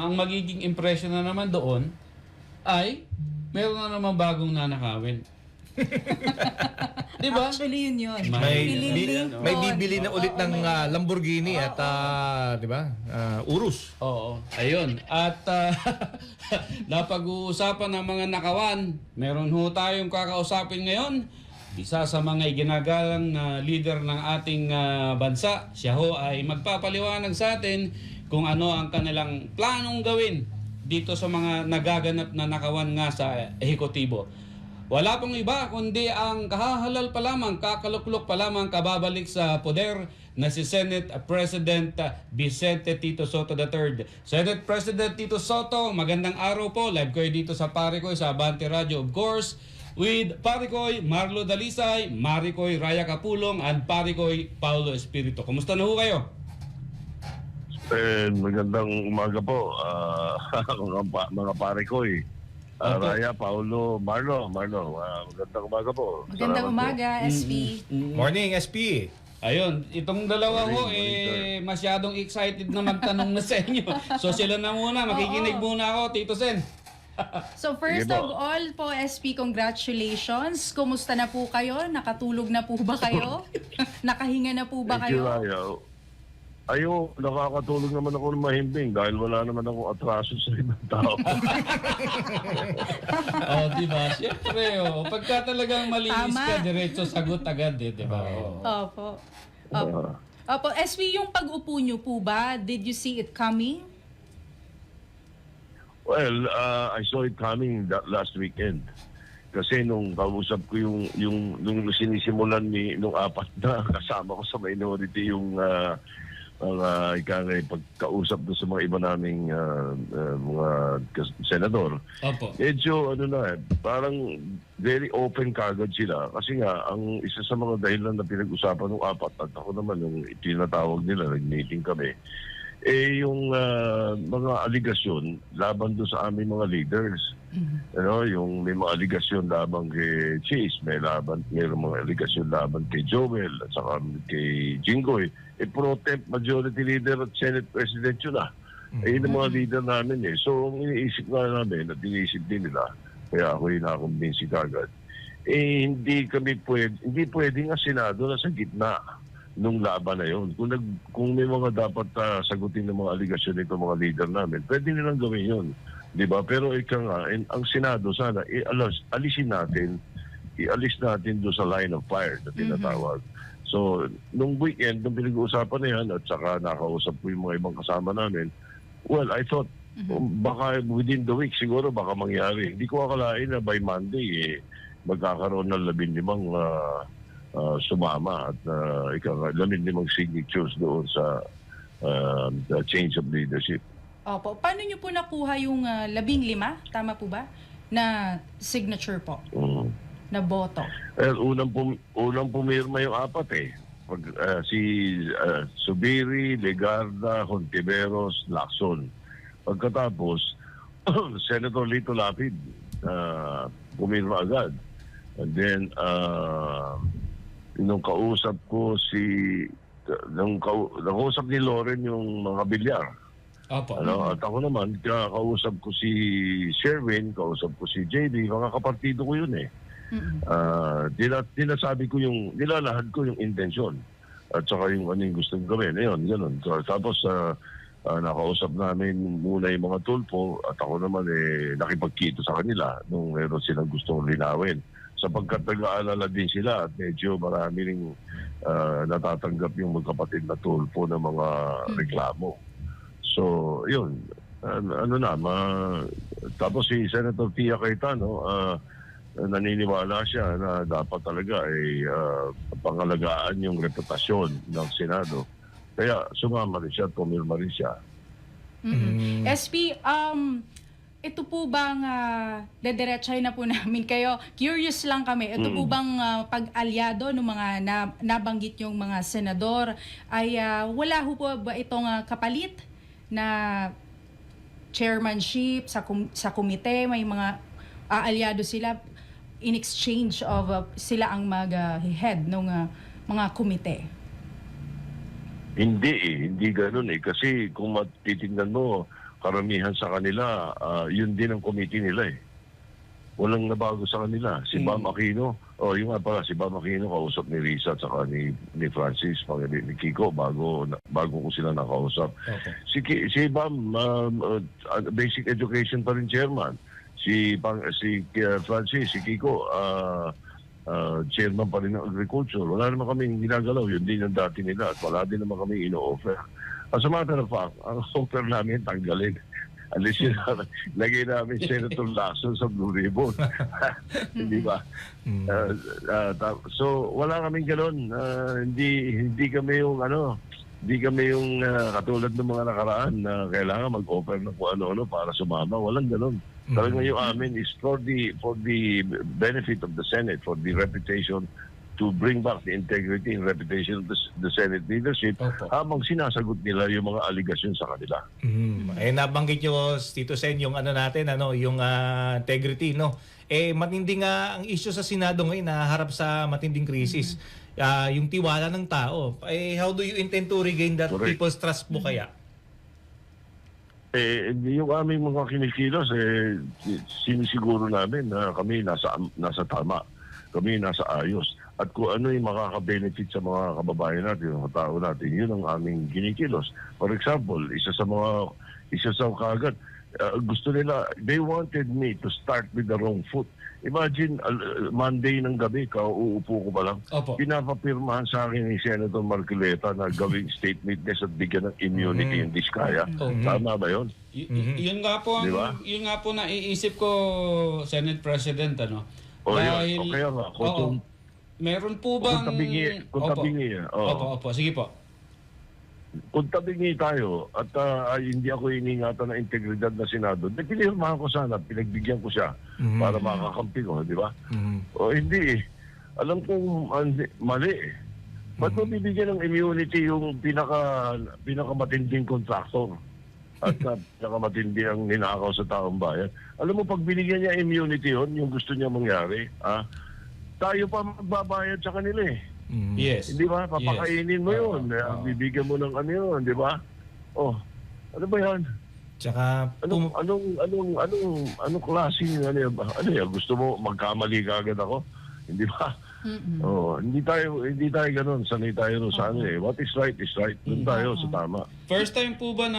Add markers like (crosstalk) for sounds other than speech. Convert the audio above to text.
ang magiging impression na naman doon ay meron na naman bagong nanakawin. (laughs) Di ba? Actually, yun yun. May- Ililink bi- May bibili na ulit ng ah, Lamborghini at ah, 'di ba? Ah, Urus. Oo, ayun. At ah, (laughs) napag-uusapan ng mga nakawan, meron ho tayong kakausapin ngayon. Isa sa mga ginagalang na leader ng ating ah, bansa, siya ho ay magpapaliwanag sa atin kung ano ang kanilang planong gawin dito sa mga nagaganap na nakawan nga sa ehekutibo. Wala pong iba kundi ang kahahalal pa lamang, kakaluklok pa lamang kababalik sa poder na si Senate President Vicente Tito Soto III. Senate President Tito Soto, magandang araw po. Live kayo dito sa Parikoy sa Abante Radio of course with Parikoy Marlo Dalisay, Marikoy Raya Kapulong, and Parikoy Paulo Espiritu. Kumusta na ho kayo? Eh, magandang umaga po, ah, (laughs) mga, pa, mga pare ko eh. Ah, Opo. Raya, Paulo, Marlo, Marlo, ah, magandang umaga po. Magandang Salamat umaga, SP. Morning, SP. Ayun, itong dalawa morning, eh, masyadong excited na magtanong na sa inyo. So sila na muna, makikinig Oo. muna ako, Tito Sen. So first Sige of po. all po, SP, congratulations. Kumusta na po kayo? Nakatulog na po ba kayo? (laughs) Nakahinga na po ba Thank you, kayo? Raya. Ayo, nakakatulog naman ako ng mahimbing dahil wala naman akong atraso sa ibang tao. (laughs) oh, di ba? Siyempre, oh. Pagka talagang malinis Tama. ka, diretso sagot agad, eh, di ba? Oh. Opo. Opo. Opo, SP, yung pag-upo nyo po ba, did you see it coming? well, ah, I saw it coming that last weekend. Kasi nung kausap ko yung yung nung sinisimulan ni nung apat na (laughs) kasama ko sa minority yung uh, mga ika nga eh, pagkausap doon sa mga iba naming ah, ah, mga senador. Opo. Medyo ano na eh, parang very open kagad sila. Kasi nga, ang isa sa mga dahilan na pinag-usapan ng apat at ako naman yung tinatawag nila, nag-meeting kami, eh yung ah, mga aligasyon laban doon sa aming mga leaders. Ano, yung may mga aligasyon laban kay Chase, may laban, may mga aligasyon laban kay Joel at saka kay Jinggoy. Eh, pro temp majority leader at Senate President yun ah. Eh, yun ang mga leader namin eh. So, ang iniisip nga namin at iniisip din nila, kaya ako yung nakakumbinsi kagad, eh, hindi kami pwede, hindi pwede nga Senado na sa gitna nung laban na yun. Kung, nag, kung may mga dapat ah, sagutin ng mga aligasyon nito mga leader namin, pwede nilang gawin yun. Di ba? Pero ika nga, in- ang Senado sana, ialas, alisin natin, ialis natin doon sa line of fire na tinatawag. So, nung weekend, nung pinag-uusapan na yan, at saka nakausap ko yung mga ibang kasama namin, well, I thought, um, baka within the week siguro baka mangyari. Hindi ko akalain na by Monday, eh, magkakaroon ng labing limang ah, ah, sumama at uh, ikaw nga, labing limang signatures doon sa ah, the change of leadership. Opo. Paano nyo po nakuha yung ah, labing lima? Tama po ba? Na signature po, Mm. na boto. Well, unang, pum- unang pumirma yung apat eh. Pag, ah, si ah, Subiri, Legarda, Hontiveros, Lacson. Pagkatapos, (clears throat) Senator Lito Lapid uh, pumirma agad. And then, uh, nung kausap ko si nung kau, nakausap ni Loren yung mga bilyar. Opo. Ano, at ako naman, ka- kausap ko si Sherwin, kausap ko si JD, mga kapartido ko yun eh. Ah, dila, dinasabi ko yung, nilalahad ko yung intensyon at saka yung ano yung gustong gawin. Ayun, ganun. So, tapos, ah, ah, nakausap namin muna yung mga tulpo at ako naman eh, nakipagkito sa kanila nung meron silang gustong linawin. Sapagkat nag-aalala din sila at medyo marami ring ah, natatanggap yung magkapatid na tulpo ng mga reklamo. So, yun. Ano, ano na, ma, tapos si Senator Tia Cayetano, ah, naniniwala siya na dapat talaga ay ah, pangalagaan yung reputasyon ng Senado. Kaya sumama rin siya, at pumirma rin siya. Mm-mm. SP, um, ito po bang uh, dediretsahin na po (laughs) namin kayo? Curious lang kami. Ito po bang ah, pag-alyado ng mga na- nabanggit yung mga senador ay ah, wala ho po ba itong ah, kapalit na chairmanship sa kum- sa komite may mga aalyado sila in exchange of ah, sila ang mag-head ng mga komite. Hindi eh, hindi ganun eh. Kasi kung matitingnan mo, karamihan sa kanila, ah, yun din ang committee nila eh. Walang nabago sa kanila. Si Bam Aquino, oh, yung nga pala, si Bam Aquino kausap ni Risa at saka ni, ni Francis, pag ni, ni Kiko, bago, bago ko sila nakausap. Okay. Si, si Bam, um, uh, basic education pa rin chairman. Si, pang, si uh, Francis, si Kiko, uh, uh, chairman pa rin ng agriculture. Wala naman kaming ginagalaw. Yun din yung dati nila at wala din naman kami ino-offer. As a matter of fact, ang offer namin tanggalin. Alis yun, lagay namin (laughs) Senator Lacson sa Blue Ribbon. (laughs) Hindi ba? Uh, uh, ta- so, wala kaming ganun. Uh, hindi, hindi kami yung ano, hindi kami yung uh, katulad ng mga nakaraan na kailangan mag-offer ng kung ano-ano para sumama. Walang ganun. Talagang yung amin is for the for the benefit of the Senate, for the reputation to bring back the integrity and reputation of the, the Senate leadership Opo. habang sinasagot nila yung mga aligasyon sa kanila. Mm. Eh nabanggit nyo Tito Sen yung ano natin ano yung ah, integrity no. Eh matindi nga ang issue sa Senado ngayon na harap sa matinding krisis. Ah, yung tiwala ng tao. Eh how do you intend to regain that Correct. people's trust po kaya? Eh, yung aming mga kinikilos, eh, sinisiguro namin na kami nasa, nasa tama. Kami nasa ayos. At kung ano yung makaka-benefit sa mga kababayan natin, mga tao natin, yun ang aming kinikilos. For example, isa sa mga, isa sa kagad, uh, gusto nila, they wanted me to start with the wrong foot. Imagine, uh, Monday ng gabi, kauupo ko pa lang. Opo. Pinapapirmahan sa akin ni Senator Marcoleta na gawing state witness at bigyan ng immunity in Diskaya. Tama ba yun? Y- y- Yun nga po ang Di ba? yun nga po na iisip ko Senate President ano. O, yun. O, kaya nga, kung Oo. Meron po kung bang tabingi, kung Opo. tabingi, oo. Opo, opo, sige po. kung tabingi tayo at ah, ay, hindi ako iningatan ng integridad na Senado, di pinirmahan ko sana, pinagbigyan ko siya para makakampi ko, di ba? Mhm. O hindi eh. Alam kong andi- mali eh. Ba't mo bibigyan ng immunity yung pinaka pinakamatinding contractor? At uh, (laughs) pinakamatindi ang ninakaw sa taong bayan. Alam mo, pag binigyan niya immunity yon yung gusto niya mangyari, ah, tayo pa magbabayad sa kanila eh. Mhm. Yes. Hindi ba? Papakainin mo Oo, yun. oo. Eh, Bibigyan mo ng ano yun, di ba? Oh, ano ba yan? Tsaka Anong, pum- anong, anong, anong, anong klaseng, ano yan? ba? Ano yan? Gusto mo magkamali ka agad ako? Hindi ba? Oh, hindi tayo, hindi tayo ganun. Sanay tayo rin sa ano eh. What is right is right. Doon tayo sa tama. First time po ba na